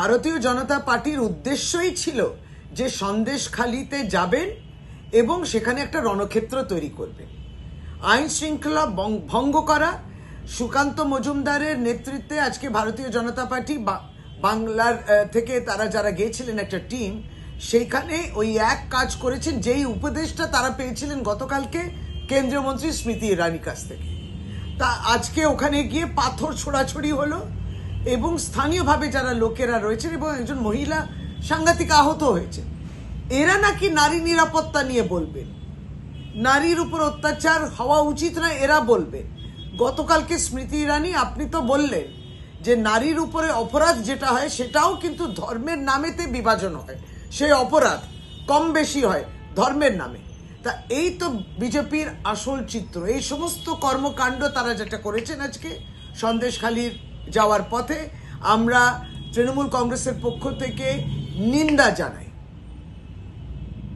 ভারতীয় জনতা পার্টির উদ্দেশ্যই ছিল যে সন্দেশখালিতে যাবেন এবং সেখানে একটা রণক্ষেত্র তৈরি করবেন। আইন শৃঙ্খলা ভঙ্গ করা, সুকান্ত মজুমদারের নেতৃত্বে আজকে ভারতীয় জনতা পার্টি বাংলার থেকে তারা যারা গিয়েছিলেন একটা টিম, সেইখানে ওই এক কাজ করেছেন, যেই উপদেশটা তারা পেয়েছিলেন গতকালকে কেন্দ্রীয় মন্ত্রী স্মৃতি ইরানির কাছ থেকে। তা আজকে ওখানে গিয়ে পাথর ছোড়াছড়ি হলো এবং স্থানীয়ভাবে যারা লোকেরা রয়েছেন এবং একজন মহিলা সাংঘাতিক আহত হয়েছে, এরা নাকি নারী নিরাপত্তা নিয়ে বলবেন নারীর উপর অত্যাচার হওয়া উচিত না, এরা বলবে। গতকালকে স্মৃতি ইরানি, আপনি তো বললেন যে নারীর উপরে অপরাধ যেটা হয়, সেটাও কিন্তু ধর্মের নামেতে বিভাজন হয়। সেই অপরাধ কম বেশি হয় ধর্মের নামে। তা এই তো বিজেপির আসল চিত্র। এই সমস্ত কর্মকাণ্ড তারা যেটা করেছেন আজকে, সন্দেশখালির যাওয়ার পথে আমরা তৃণমূল কংগ্রেসের পক্ষ থেকে নিন্দা জানাই।